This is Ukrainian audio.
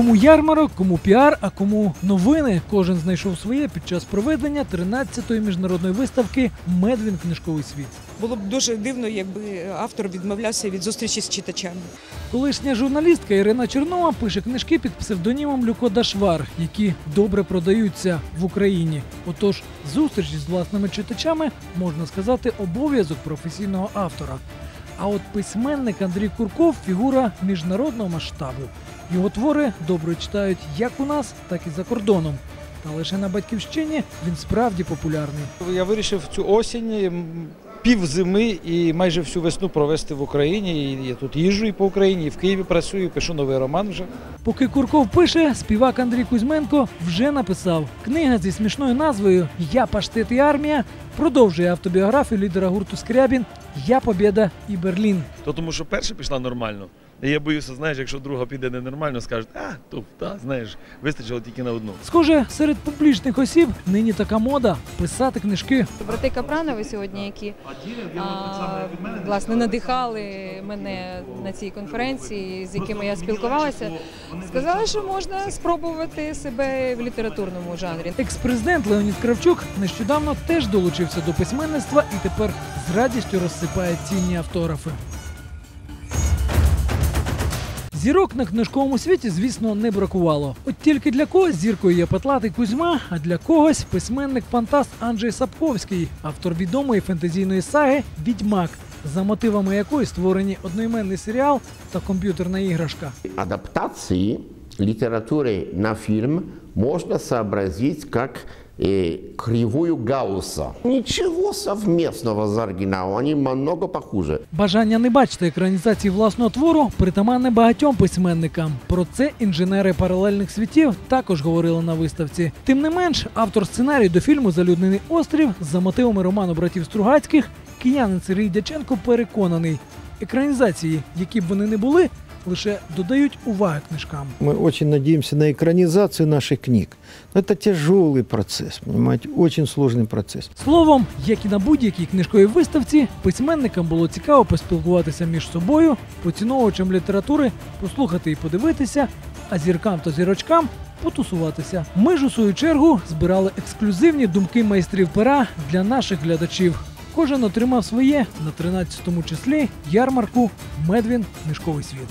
Кому ярмарок, кому піар, а кому новини. Кожен знайшов своє під час проведення 13-ї міжнародної виставки Медвін книжковий світ. Було б дуже дивно, якби автор відмовлявся від зустрічі з читачами. Колишня журналістка Ірина Чернова пише книжки під псевдонімом Люко Дашвар, які добре продаються в Україні. Отож, зустріч з власними читачами можна сказати обов'язок професійного автора. А от письменник Андрій Курков фігура міжнародного масштабу. Його твори добре читають як у нас, так і за кордоном. Та лише на батьківщині він справді популярний. Я вирішив цю осінь пів зими і майже всю весну провести в Україні. І я тут їжджу і по Україні, і в Києві працюю, пишу новий роман вже. Поки Курков пише, співак Андрій Кузьменко вже написав. Книга зі смішною назвою Я паштет і армія продовжує автобіографію лідера гурту Скрябін Я Побєда і Берлін. То тому що перша пішла нормально. Я боюся, знаєш, якщо друга піде ненормально, скажуть, а, то та, знаєш, вистачило тільки на одну. Схоже, серед публічних осіб нині така мода писати книжки. Брати Капранови сьогодні, які а, власне надихали мене на цій конференції, з якими я спілкувалася, сказали, що можна спробувати себе в літературному жанрі. Екс-президент Леонід Кравчук нещодавно теж долучився до письменництва і тепер з радістю розсипає цінні автографи. Зірок на книжковому світі, звісно, не бракувало. От тільки для когось зіркою є Петлатий Кузьма, а для когось письменник-фантаст Анджей Сапковський, автор відомої фентезійної саги Відьмак, за мотивами якої створені одноіменний серіал та комп'ютерна іграшка. адаптации литературы на фильм можно сообразить как э, кривую Гаусса. Ничего совместного с оригиналом, они много похуже. Бажання не бачити екранізації власного твору притаманне багатьом письменникам. Про це інженери паралельних світів також говорили на виставці. Тим не менш, автор сценарію до фільму Залюднений острів за мотивами роману братів Стругацьких киянин Сергій Дяченко переконаний, екранізації, які б вони не були, лише додають уваги книжкам. Мы очень надеемся на экранизацию наших книг. Но это тяжелый процесс, понимаете, очень сложный процесс. Словом, як і на будь-якій книжковій виставці, письменникам було цікаво поспілкуватися між собою, поціновувачам літератури, послухати і подивитися, а зіркам та зірочкам потусуватися. Ми ж у свою чергу збирали ексклюзивні думки майстрів пера для наших глядачів. Кожен отримав своє на 13-му числі ярмарку Медвін Мішковий світ.